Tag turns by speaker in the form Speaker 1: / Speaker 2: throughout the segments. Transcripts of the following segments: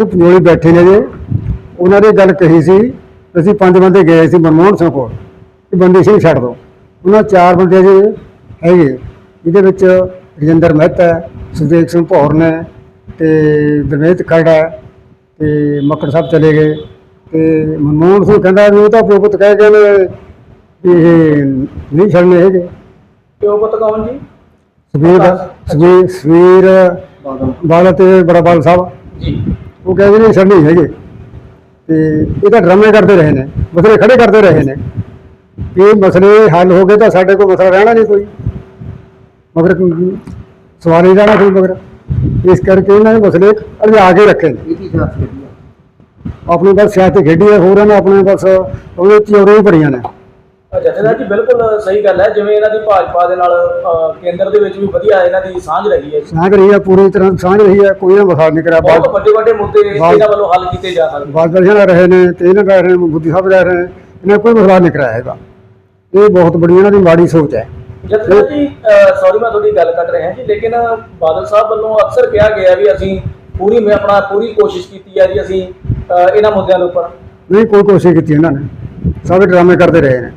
Speaker 1: ਸਿਰਫ ਜੋੜੀ ਬੈਠੇ ਨੇ ਜੇ। ਉਹਨਾਂ ਨੇ ਗੱਲ ਕਹੀ ਸੀ ਅਸੀਂ ਪੰਜ ਬੰਦੇ ਗਏ ਸੀ ਮਨਮੋਹਨ ਸਿੰਘ ਕੋਲ ਕਿ ਬੰਦੀ ਸਿੰਘ ਛੱਡ ਦਿਓ ਉਹਨਾਂ ਚਾਰ ਬੰਦੇ ਜੇ ਹੈਗੇ ਜਿਹਦੇ ਵਿੱਚ ਰਜਿੰਦਰ ਮਹਿਤਾ ਹੈ, ਸੁਖਦੇਵ ਸਿੰਘ ਭੌਰ ਨੇ ਤੇ ਦਰਮੇਤ ਖੜਾ ਤੇ ਮੱਕੜ ਸਾਹਿਬ ਚਲੇ ਗਏ। ਤੇ ਮਨਮੋਹਨ ਸਿੰਘ ਕਹਿੰਦਾ ਵੀ ਉਹ ਤਾਂ ਪੁੱਤ ਕਹਿ ਗਏ ਨੇ ਵੀ ਇਹ ਨਹੀਂ ਛੱਡਣੇ ਹੈਗੇ।
Speaker 2: ਪਿਓ ਪੁੱਤ ਕੌਣ ਜੀ?
Speaker 1: ਸਵੀਰ ਸਵੀਰ ਸਵੀਰ ਬਾਲਾ ਤੇ ਬੜਾ ਬਾਲ ਸਾਹਿਬ।
Speaker 2: ਜੀ।
Speaker 1: ਉਹ ਕਹਿੰਦੇ ਨਹੀਂ ਛੱਡਣੀ ਹੈਗੇ। ਤੇ ਇਹ ਤਾਂ ਡਰਾਮੇ ਕਰਦੇ ਰਹੇ ਨੇ ਮਸਲੇ ਖੜੇ ਕਰਦੇ ਰਹੇ ਨੇ। ਇਹ ਮਸਲੇ ਹੱਲ ਹੋ ਗਏ ਤਾਂ ਸਾਡੇ ਕੋਲ ਮਸਲਾ ਰਹਿਣਾ ਨਹੀਂ ਕੋਈ। ਮਗਰ ਸਵਾਲ ਨਹੀਂ ਰਹਿਣਾ ਕੋਈ ਮਗਰ। ਇਸ ਕਰਕੇ ਇਹਨਾਂ ਨੇ ਮਸਲੇ ਅਲਝਾ ਕੇ ਰੱਖੇ ਨੇ। ਆਪਣੀ ਬਸ ਸਿਆਸਤ ਖੇਡੀ ਹੈ ਹੋਰਾਂ ਨੇ ਆਪਣੇ ਬਸ ਉਹਦੇ ਚੋਰੇ ਹੀ ਭਰੀਆਂ ਨੇ।
Speaker 2: ਜਥੇਦਾਰ ਜੀ ਬਿਲਕੁਲ ਸਹੀ ਗੱਲ ਹੈ ਜਿਵੇਂ ਇਹਨਾਂ ਦੀ ਭਾਜਪਾ ਦੇ ਨਾਲ ਕੇਂਦਰ ਦੇ ਵਿੱਚ ਵੀ ਵਧੀਆ ਇਹਨਾਂ ਦੀ ਸਾਂਝ ਰਹੀ ਹੈ
Speaker 1: ਸਾਂਝ ਰਹੀ ਹੈ ਪੂਰੀ ਤਰ੍ਹਾਂ ਸਾਂਝ ਰਹੀ ਹੈ ਕੋਈ ਨਾ ਮਸਾਲ ਨਹੀਂ ਕਰਿਆ।
Speaker 2: ਬਹੁਤ ਵੱਡੇ ਵੱਡੇ ਮੁੱਦੇ ਇਹਨਾਂ ਵੱਲੋਂ ਹੱਲ ਕੀਤੇ ਜਾ ਸਕਦੇ
Speaker 1: ਬਾਦਸ਼ਾਹ ਰਹੇ ਨੇ ਤੇ ਇਹਨਾਂ ਰਹਿ ਰਹੇ ਨੇ ਬੁੱਧੀ ਸਾਹਿਬ ਰਹਿ ਰਹੇ ਇਹਨਾਂ ਕੋਈ ਮਸਲਾ ਨਹੀਂ ਕਰਾਇਆ ਹੈਗਾ। ਇਹ ਬਹੁਤ ਬੜੀ ਇਹਨਾਂ ਦੀ ਮਾੜੀ ਸੋਚ ਹੈ।
Speaker 2: ਜਥੇਦਾਰ ਜੀ ਸੌਰੀ ਮੈਂ ਤੁਹਾਡੀ ਗੱਲ ਕੱਟ ਰਿਹਾ ਜੀ ਲੇਕਿਨ ਬਾਦਲ ਸਾਹਿਬ ਵੱਲੋਂ ਅਕਸਰ ਕਿਹਾ ਗਿਆ ਵੀ ਅਸੀਂ ਪੂਰੀ ਮੈਂ ਆਪਣਾ ਪੂਰੀ ਕੋਸ਼ਿਸ਼ ਕੀਤੀ ਹੈ ਜੀ ਅਸੀਂ ਇਹਨਾਂ ਮੁੱਦਿਆਂ ਦੇ ਉੱਪਰ।
Speaker 1: ਨਹੀਂ ਕੋਈ ਕੋਸ਼ਿਸ਼ ਕੀਤੀ ਇਹਨਾਂ ਨੇ। ਸਾਰੇ ਡਰਾਮੇ ਕਰਦੇ ਰਹੇ ਨੇ।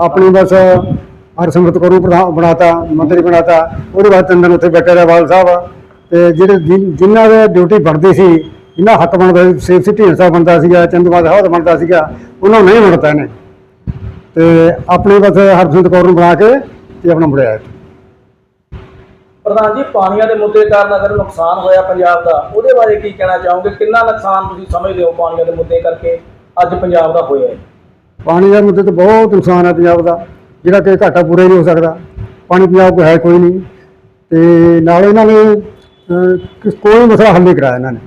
Speaker 1: ਆਪਣੀ ਬਸ ਹਰਸਿਮਰਤ ਕਰੂ ਪ੍ਰਧਾਨ ਬਣਾਤਾ, ਮੰਤਰੀ ਬਣਾਤਾ। ਉਹਦੇ ਬਾਅਦ ਤਿੰਨ ਉੱਥੇ ਬੈਠੇ ਰਹੇ ਬਾਲ ਸਾਹਿਬ। ਤੇ ਜਿਹੜੇ ਜਿਨ੍ਹਾਂ ਦੇ ਡਿਊਟੀ ਬਣਦੀ ਸੀ, ਜਿਨ੍ਹਾਂ ਹੱਕ ਬਣਦਾ ਸੀ ਸੇਫ ਸਿਟੀ ਹਿੱਸਾ ਬਣਦਾ ਸੀਗਾ ਚੰਦੂਮਾਦ ਸਾਹਿਬ ਬਣਦਾ ਸੀਗਾ, ਉਹਨਾਂ ਨੂੰ ਨਹੀਂ ਬਣਦਾ ਇਹਨੇ। ਤੇ ਆਪਣੇ ਬਸ ਹਰਸਿਮਰਤ ਕੌਰ ਨੂੰ ਬਣਾ ਕੇ ਤੇ ਆਪਣਾ ਮੁੜਿਆ।
Speaker 2: ਪ੍ਰਧਾਨ ਜੀ, ਪਾਣੀਆਂ ਦੇ ਮੁੱਦੇ ਕਾਰਨ ਅਗਰ ਨੁਕਸਾਨ ਹੋਇਆ ਪੰਜਾਬ ਦਾ, ਉਹਦੇ ਬਾਰੇ ਕੀ ਕਹਿਣਾ ਚਾਹੋਗੇ? ਕਿੰਨਾ ਨੁਕਸਾਨ ਤੁਸੀਂ ਸਮਝਦੇ ਹੋ ਪਾਣੀਆਂ ਦੇ ਮੁੱਦੇ ਕਰਕੇ? ਅੱਜ ਪੰਜਾਬ ਦਾ ਹੋਇਆ ਹੈ।
Speaker 1: ਪਾਣੀ ਦਾ ਮੁੱਦੇ ਤੇ ਬਹੁਤ ਨੁਕਸਾਨ ਹੈ ਪੰਜਾਬ ਦਾ ਜਿਹੜਾ ਕਿ ਘਾਟਾ ਪੂਰਾ ਹੀ ਨਹੀਂ ਹੋ ਸਕਦਾ। ਪਾਣੀ ਪੰਜਾਬ ਕੋ ਹੈ ਕੋਈ ਨਹੀਂ। ਤੇ ਨਾਲ ਇਹਨਾਂ ਨੇ ਅਹ, ਕੋਈ ਮਸਲਾ ਹੱਲ ਨਹੀਂ ਕਰਾਇਆ ਇਹਨਾਂ ਨੇ।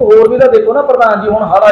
Speaker 2: ਹੋਰ ਵੀ ਤਾਂ ਦੇਖੋ ਨਾ ਪ੍ਰਧਾਨ ਜੀ ਹੁਣ ਹਰ ਆਏ